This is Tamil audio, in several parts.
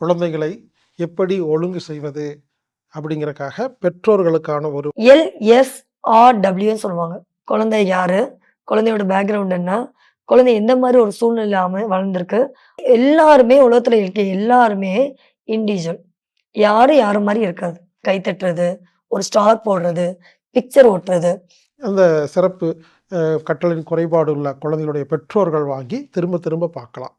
குழந்தைகளை எப்படி ஒழுங்கு செய்வது அப்படிங்கறக்காக பெற்றோர்களுக்கான ஒரு எல்எஸ்ஆர்டபிள்யூன்னு சொல்லுவாங்க. குழந்தை யாரு? குழந்தையோட பேக்ரவுண்ட் என்ன? குழந்தை எந்த மாதிரி ஒரு சூழ்நிலை அமை வளர்ந்துருக்கு? எல்லாருமே உலகத்துல இருக்க எல்லாருமே இண்டிவிஜுவல் யாரும் யாரு மாதிரி இருக்காது. கை தட்டுறது ஒரு ஸ்டார் போடுறது பிக்சர் ஓட்டுறது. அந்த சிறப்பு கற்றலின் குறைபாடு உள்ள குழந்தைகளுடைய பெற்றோர்கள் வாங்கி திரும்ப திரும்ப பார்க்கலாம்.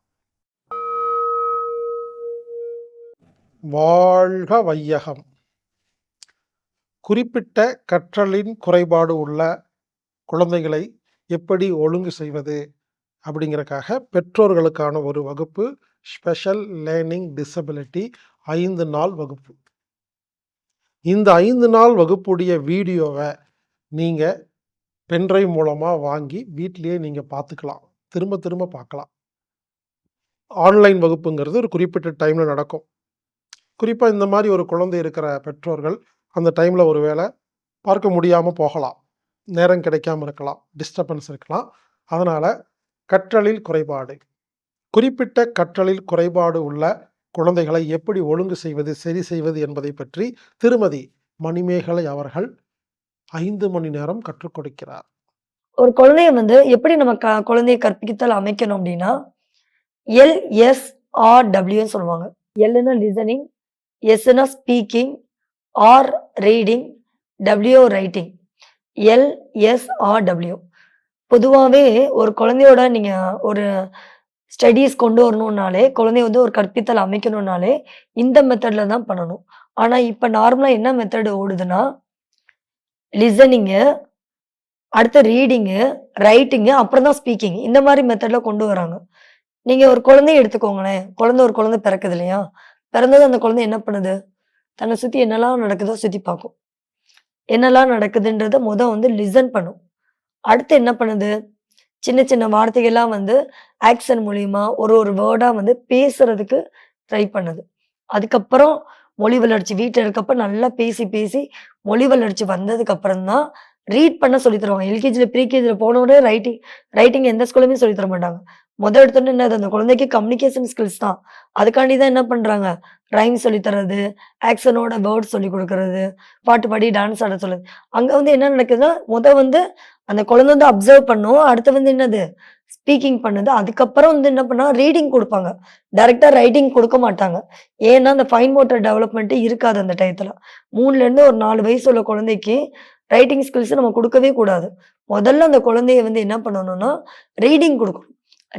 வாழ்க வையகம் குறிப்பிட்ட கற்றலின் குறைபாடு உள்ள குழந்தைகளை எப்படி ஒழுங்கு செய்வது அப்படிங்கிறக்காக பெற்றோர்களுக்கான ஒரு வகுப்பு ஸ்பெஷல் லேர்னிங் டிசபிலிட்டி ஐந்து நாள் வகுப்பு. இந்த ஐந்து நாள் வகுப்புடைய வீடியோவை நீங்கள் பென்ட்ரைவ் மூலமாக வாங்கி வீட்டிலேயே நீங்கள் பார்த்துக்கலாம். திரும்ப திரும்ப பார்க்கலாம். ஆன்லைன் வகுப்புங்கிறது ஒரு குறிப்பிட்ட டைமில் நடக்கும். குறிப்பாக இந்த மாதிரி ஒரு குழந்தை இருக்கிற பெற்றோர்கள் அந்த டைமில் ஒரு வேளை பார்க்க முடியாமல் போகலாம். நேரம் கிடைக்காம இருக்கலாம். டிஸ்டர்பன்ஸ் இருக்கலாம். அதனால் கற்றலில் குறைபாடு. குறிப்பிட்ட கற்றலில் குறைபாடு உள்ள குழந்தைகளை எப்படி ஒழுங்கு செய்வது சரி செய்வது என்பதை பற்றி திருமதி மணிமேகலை அவர்கள் ஐந்து மணி நேரம் கற்றுக் கொடுக்கிறார். ஒரு குழந்தைய வந்து எப்படி நம்ம க குழந்தைய கற்பித்தல் அமைக்கணும் அப்படின்னா எல்எஸ்ஆர்டபிள்யூன்னு சொல்லுவாங்க. எல்னா listening எஸ்னா speaking R reading W writing LSRW பொதுவாகவே ஒரு குழந்தையோட நீங்கள் ஒரு ஸ்டடீஸ் கொண்டு வரணுன்னாலே குழந்தைய வந்து ஒரு கற்பித்தல் அமைக்கணும்னாலே இந்த மெத்தடில் தான் பண்ணணும். ஆனால் இப்போ நார்மலாக என்ன மெத்தடு ஓடுதுன்னா லிசனிங்கு அடுத்து ரீடிங்கு ரைட்டிங்கு அப்புறம் தான் ஸ்பீக்கிங் இந்த மாதிரி மெத்தடில் கொண்டு வராங்க. நீங்கள் ஒரு குழந்தைய எடுத்துக்கோங்களேன். குழந்தை ஒரு குழந்தை பிறக்குது இல்லையா? பிறந்தது அந்த குழந்தை என்ன பண்ணுது? தன்னை சுற்றி என்னெல்லாம் நடக்குதோ சுற்றி பார்க்கும். என்னெல்லாம் நடக்குதுன்றத முத வந்து லிசன் பண்ணும். அடுத்து என்ன பண்ணுது? சின்ன சின்ன வார்த்தைகள்லாம் வந்து ஆக்சன் மூலியமா ஒரு ஒரு வேர்டாக வந்து பேசுறதுக்கு ட்ரை பண்ணுது. அதுக்கப்புறம் மொழி வளர்ச்சி வீட்டில் இருக்கப்ப நல்லா பேசி பேசி மொழி வளர்ச்சி வந்ததுக்கு அப்புறம் தான் ரீட் பண்ண சொல்லி தருவாங்க. எல்கேஜியில் ப்ரீகேஜியில் போனோடனே ரைட்டிங் ரைட்டிங் எந்த ஸ்கூலுமே சொல்லி தர மாட்டாங்க. முதல் எடுத்தோடனே என்னது? அந்த குழந்தைக்கு கம்யூனிகேஷன் ஸ்கில்ஸ் தான். அதுக்காண்டி தான் என்ன பண்ணுறாங்க ரைம் சொல்லி தர்றது ஆக்சனோட வேர்ட்ஸ் சொல்லி கொடுக்கறது பாட்டு பாடி டான்ஸ் ஆட சொல்லுது அங்கே வந்து என்ன நடக்குதுன்னா முத வந்து அந்த குழந்தை வந்து அப்சர்வ் பண்ணும். அடுத்து வந்து என்னது? ஸ்பீக்கிங் பண்ணுது. அதுக்கப்புறம் வந்து என்ன பண்ணா ரீடிங் கொடுப்பாங்க. டைரெக்டாக ரைட்டிங் கொடுக்க மாட்டாங்க. ஏன்னா அந்த ஃபைன் மோட்டர் டெவலப்மெண்ட் இருக்காது அந்த டயத்தில். மூணுலேருந்து ஒரு நாலு வயசு உள்ள குழந்தைக்கு ரைட்டிங் ஸ்கில்ஸ் நம்ம கொடுக்கவே கூடாது. முதல்ல அந்த குழந்தைய வந்து என்ன பண்ணணும்னா ரீடிங் கொடுக்கணும்.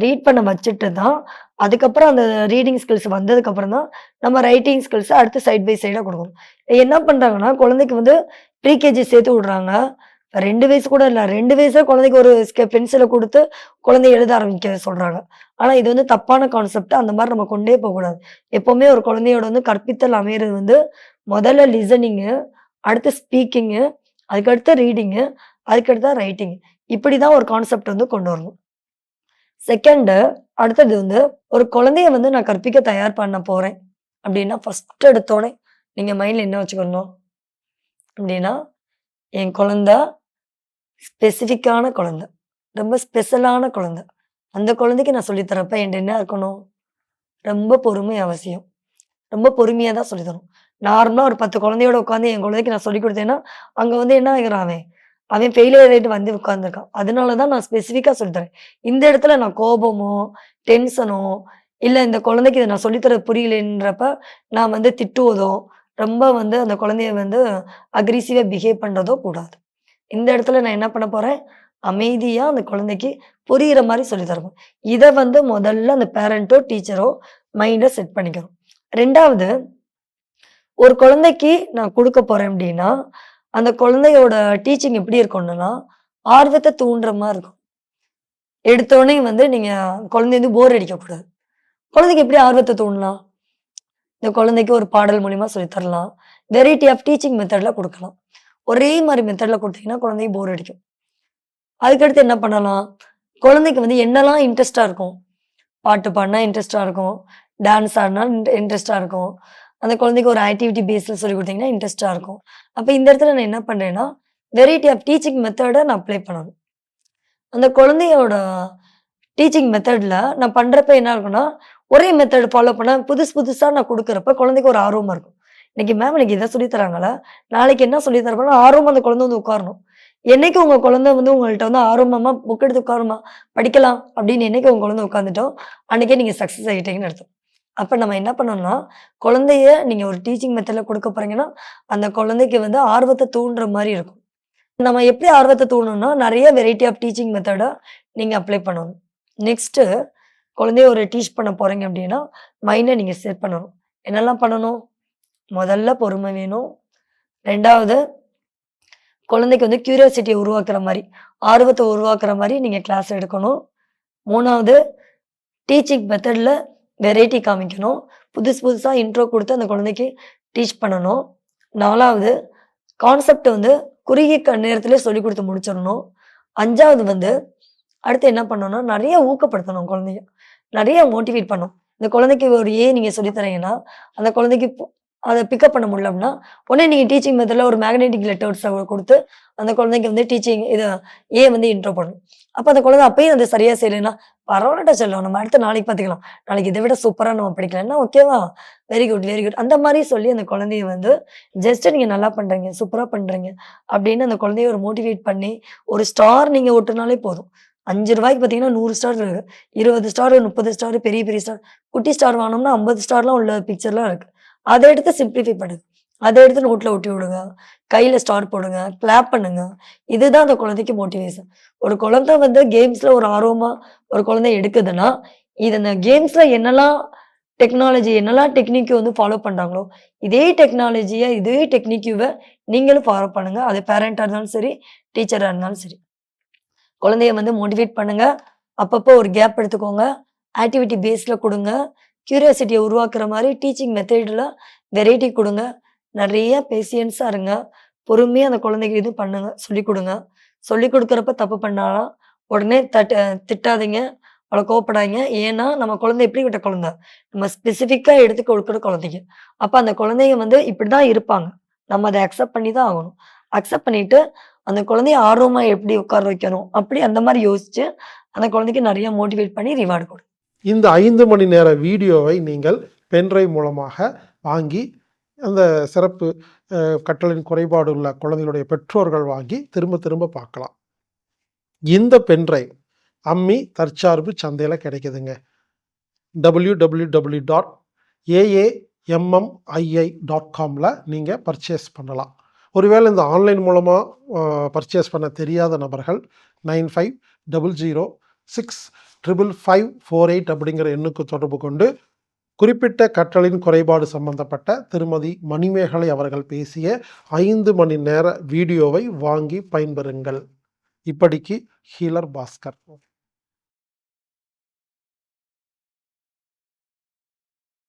ரீட் பண்ண வச்சுட்டு தான் அதுக்கப்புறம் அந்த ரீடிங் ஸ்கில்ஸ் வந்ததுக்கப்புறம் தான் நம்ம ரைட்டிங் ஸ்கில்ஸ் அடுத்து சைட் பை சைடாக கொடுக்கணும். என்ன பண்ணுறாங்கன்னா குழந்தைக்கு வந்து ப்ரீகேஜி சேர்த்து விடுறாங்க. ரெண்டு வயசு கூட இல்லை ரெண்டு வயசாக குழந்தைக்கு ஒரு பென்சிலை கொடுத்து குழந்தை எழுத ஆரம்பிக்க சொல்கிறாங்க ஆனால் இது வந்து தப்பான கான்செப்ட் அந்த மாதிரி நம்ம கொண்டே போகக்கூடாது. எப்போவுமே ஒரு குழந்தையோட வந்து கற்பித்தல் அமையிறது வந்து முதல்ல லிசனிங்கு அடுத்து ஸ்பீக்கிங்கு அதுக்கடுத்து ரீடிங்கு அதுக்கடுத்து ரைட்டிங் இப்படி தான் ஒரு கான்செப்ட் வந்து கொண்டு வரணும். செகண்டு அடுத்தது வந்து ஒரு குழந்தைய வந்து நான் கற்பிக்க தயார் பண்ண போகிறேன் அப்படின்னா ஃபர்ஸ்ட் எடுத்தோடனே நீங்கள் மைண்டில் என்ன வச்சுக்கணும்? அப்படின்னா என் குழந்த ஸ்பெசிஃபிக்கான குழந்த. ரொம்ப ஸ்பெஷலான குழந்தை. அந்த குழந்தைக்கு நான் சொல்லித்தரப்ப என்கிட்ட என்ன இருக்கணும்? ரொம்ப பொறுமை அவசியம். ரொம்ப பொறுமையாக தான் சொல்லித்தரணும் நார்மலாக ஒரு பத்து குழந்தையோட உட்காந்து என் குழந்தைக்கு நான் சொல்லி கொடுத்தேன்னா அங்கே வந்து என்ன ஆகிறான் அவன் ஃபெயிலியர் ஆகிட்டு வந்து உட்காந்துருக்கான் அதனால தான் நான் ஸ்பெசிஃபிக்காக சொல்லித்தரேன். இந்த இடத்துல நான் கோபமோ டென்ஷனோ இல்லை இந்த குழந்தைக்கு இதை நான் சொல்லித்தர புரியலன்றப்ப நான் வந்து திட்டுவதோ ரொம்ப வந்து அந்த குழந்தைய வந்து அக்ரிசிவாக பிஹேவ் பண்ணுறதோ கூடாது. இந்த இடத்துல நான் என்ன பண்ண போகிறேன் அமைதியாக அந்த குழந்தைக்கு புரிகிற மாதிரி சொல்லி தரணும். இதை வந்து முதல்ல அந்த பேரண்ட்டோ டீச்சரோ மைண்டை செட் பண்ணிக்கணும். ரெண்டாவது ஒரு குழந்தைக்கு நான் கொடுக்க போகிறேன் அப்படின்னா அந்த குழந்தையோட டீச்சிங் எப்படி இருக்கணும்னா ஆர்வத்தை தூண்டுற மாதிரி இருக்கும். எடுத்தோடனே வந்து நீங்கள் குழந்தை வந்து போர் அடிக்கக்கூடாது குழந்தைக்கு எப்படி ஆர்வத்தை தூண்டலாம்? இந்த குழந்தைக்கு ஒரு பாடல் மூலிமா சொல்லித் தரலாம். வெரைட்டி ஆஃப் டீச்சிங் மெத்தடில் கொடுக்கலாம். ஒரே மாதிரி மெத்தடில் கொடுத்தீங்கன்னா குழந்தைக்கு போர் அடிக்கும். அதுக்கடுத்து என்ன பண்ணலாம்? குழந்தைக்கு வந்து என்னெல்லாம் இன்ட்ரெஸ்டாக இருக்கும்? பாட்டு பாடினா இன்ட்ரெஸ்டாக இருக்கும். டான்ஸ் ஆடினா இன்ட்ரெஸ்டாக இருக்கும். அந்த குழந்தைக்கு ஒரு ஆக்டிவிட்டி பேஸில் சொல்லி கொடுத்தீங்கன்னா இன்ட்ரெஸ்ட்டாக இருக்கும் அப்போ இந்த இடத்துல நான் என்ன பண்ணுறேன்னா வெரைட்டி ஆஃப் டீச்சிங் மெத்தடை நான் அப்ளை பண்ணணும் அந்த குழந்தையோட டீச்சிங் மெத்தடில் நான் பண்ணுறப்ப என்ன இருக்குன்னா ஒரே மெத்தட் ஃபாலோ பண்ண புதுசு புதுசாக நான் கொடுக்குறப்ப குழந்தைக்கு ஒரு ஆர்வமாக இருக்கும். இன்னைக்கு மேம் எனக்கு இதை சொல்லித்தராங்களா நாளைக்கு என்ன சொல்லித்தரப்போனா ஆர்வம் அந்த குழந்தை வந்து உட்காரணும். என்னைக்கு உங்கள் குழந்தை வந்து உங்கள்கிட்ட வந்து ஆர்வமாக புக் எடுத்து உட்காருமா, படிக்கலாம் அப்படின்னு என்னைக்கு உங்க குழந்தை உட்காந்துட்டோம் அன்றைக்கே நீங்கள் சக்ஸஸ் ஆகிட்டீங்கன்னு அர்த்தம். அப்போ நம்ம என்ன பண்ணோம்னா குழந்தைய நீங்கள் ஒரு டீச்சிங் மெத்தடில் கொடுக்க போகிறீங்கன்னா அந்த குழந்தைக்கு வந்து ஆர்வத்தை தூண்டுற மாதிரி இருக்கும். நம்ம எப்படி ஆர்வத்தை தூண்டணும்னா, நிறைய வெரைட்டி ஆஃப் டீச்சிங் மெத்தடை நீங்கள் அப்ளை பண்ணணும். நெக்ஸ்ட்டு குழந்தைய ஒரு டீச் பண்ண போகிறீங்க அப்படின்னா, மைண்டை நீங்கள் செட் பண்ணணும். என்னெல்லாம் பண்ணணும்? முதல்ல பொறுமை வேணும். ரெண்டாவது குழந்தைக்கு வந்து கியூரியாசிட்டியை உருவாக்குற மாதிரி ஆர்வத்தை உருவாக்குற மாதிரி நீங்கள் கிளாஸ் எடுக்கணும். மூணாவது டீச்சிங் மெத்தடில் வெரைட்டி காமிக்கணும். புதுசு புதுசாக இன்ட்ரோ கொடுத்து அந்த குழந்தைக்கு டீச் பண்ணணும். நாலாவது கான்செப்ட் வந்து குறுகிய நேரத்திலே சொல்லி கொடுத்து முடிச்சிடணும் அஞ்சாவது வந்து அடுத்து என்ன பண்ணணும்னா, நிறைய ஊக்கப்படுத்தணும் குழந்தைய. நிறைய மோட்டிவேட் பண்ணணும். இந்த குழந்தைக்கு ஒரு ஏ நீங்க சொல்லித்தரீங்கன்னா அந்த குழந்தைக்கு அதை பிக்கப் பண்ண முடியலம்னா உடனே நீங்கள் டீச்சிங் மெத்தடில் ஒரு மேக்னெட்டிக் லெட்டர்ஸை கொடுத்து அந்த குழந்தைக்கு வந்து டீச்சிங் இதை ஏ வந்து இன்ட்ரோ பண்ணணும். அப்போ அந்த குழந்தை அப்பயும் அது சரியாக செய்யலைன்னா, பரவாயில்ல செல்லம். நம்ம அடுத்து நாளைக்கு பார்த்துக்கலாம். நாளைக்கு இதை விட சூப்பராக நம்ம படிக்கலாம்னா, ஓகேவா? Very good, very good." அந்த மாதிரி சொல்லி அந்த குழந்தைய வந்து ஜஸ்ட் நீங்கள் நல்லா பண்ணுறீங்க சூப்பராக பண்ணுறீங்க அப்படின்னு அந்த குழந்தைய ஒரு மோட்டிவேட் பண்ணி, ஒரு ஸ்டார் நீங்கள் ஒட்டுனாலே போதும். அஞ்சு ரூபாய்க்கு பார்த்தீங்கன்னா நூறு ஸ்டார் இருக்குது இருபது ஸ்டார், 30 ஸ்டார், பெரிய பெரிய ஸ்டார். குட்டி ஸ்டார் வாங்கினோம்னா ஐம்பது ஸ்டார்லாம் உள்ள பிக்சர்லாம் இருக்குது அதை எடுத்து சிம்பிளிஃபை பண்ணுங்க. அதை எடுத்து நோட்டில் ஒட்டி விடுங்க. கையில் ஸ்டார் போடுங்க. கிளாப் பண்ணுங்க. இதுதான் அந்த குழந்தைக்கு மோட்டிவேஷன். ஒரு குழந்தை வந்து கேம்ஸில் ஒரு ஆர்வமாக ஒரு குழந்தை எடுக்குதுன்னா, இது அந்த கேம்ஸில் என்னலாம் டெக்னாலஜி என்னெல்லாம் டெக்னிக் வந்து ஃபாலோ பண்ணுறாங்களோ இதே டெக்னாலஜியை இதே டெக்னிக்யூவை நீங்களும் ஃபாலோ பண்ணுங்கள் அது பேரண்ட்டாக இருந்தாலும் சரி, டீச்சராக இருந்தாலும் சரி. குழந்தைய வந்து மோட்டிவேட் பண்ணுங்கள் அப்பப்போ ஒரு கேப் எடுத்துக்கோங்க. ஆக்டிவிட்டி பேஸில் கொடுங்க க்யூரியாசிட்டியை உருவாக்குற மாதிரி டீச்சிங் மெத்தடில் வெரைட்டி கொடுங்க நிறையா பேசியன்ஸாக இருங்க. பொறுமையாக அந்த குழந்தைக்கு இது பண்ணுங்க. சொல்லிக் கொடுங்க சொல்லிக் கொடுக்குறப்ப தப்பு பண்ணாலும், உடனே தட் திட்டாதீங்க. அவ்வளோ கோவப்படாதீங்க. ஏன்னா, நம்ம குழந்தை விட்ட குழந்தை? நம்ம ஸ்பெசிஃபிக்காக எடுத்து கொடுக்குற குழந்தைங்க. அப்போ அந்த குழந்தைங்க வந்து இப்படி தான் இருப்பாங்க. நம்ம அதை அக்செப்ட் பண்ணி தான் ஆகணும். அக்செப்ட் பண்ணிட்டு, அந்த குழந்தைய ஆர்வமாக எப்படி உட்கார வைக்கணும்? அப்படி அந்த மாதிரி யோசிச்சு, அந்த குழந்தைக்கு நிறைய மோட்டிவேட் பண்ணி ரிவார்டு கொடுக்கும் இந்த ஐந்து மணி நேர வீடியோவை நீங்கள் பென்ட்ரைவ் மூலமாக வாங்கி, அந்த சிறப்பு கட்டளின் குறைபாடு உள்ள குழந்தைகளுடைய பெற்றோர்கள் வாங்கி திரும்ப திரும்ப பார்க்கலாம். இந்த பென்ட்ரைவ் அம்மி தற்சார்பு சந்தையில் கிடைக்குதுங்க. காம்ல நீங்கள் பர்ச்சேஸ் பண்ணலாம். ஒருவேளை இந்த ஆன்லைன் மூலமாக பர்ச்சேஸ் பண்ண தெரியாத நபர்கள் nine five double zero six 9500655548 அப்படிங்கிற எண்ணுக்கு தொடர்பு கொண்டு, குறிப்பிட்ட கற்றலின் குறைபாடு சம்பந்தப்பட்ட திருமதி மணிமேகலை அவர்கள் பேசிய ஐந்து மணி நேர வீடியோவை வாங்கி பயன்பெறுங்கள். இப்படிக்கு ஹீலர் பாஸ்கர்.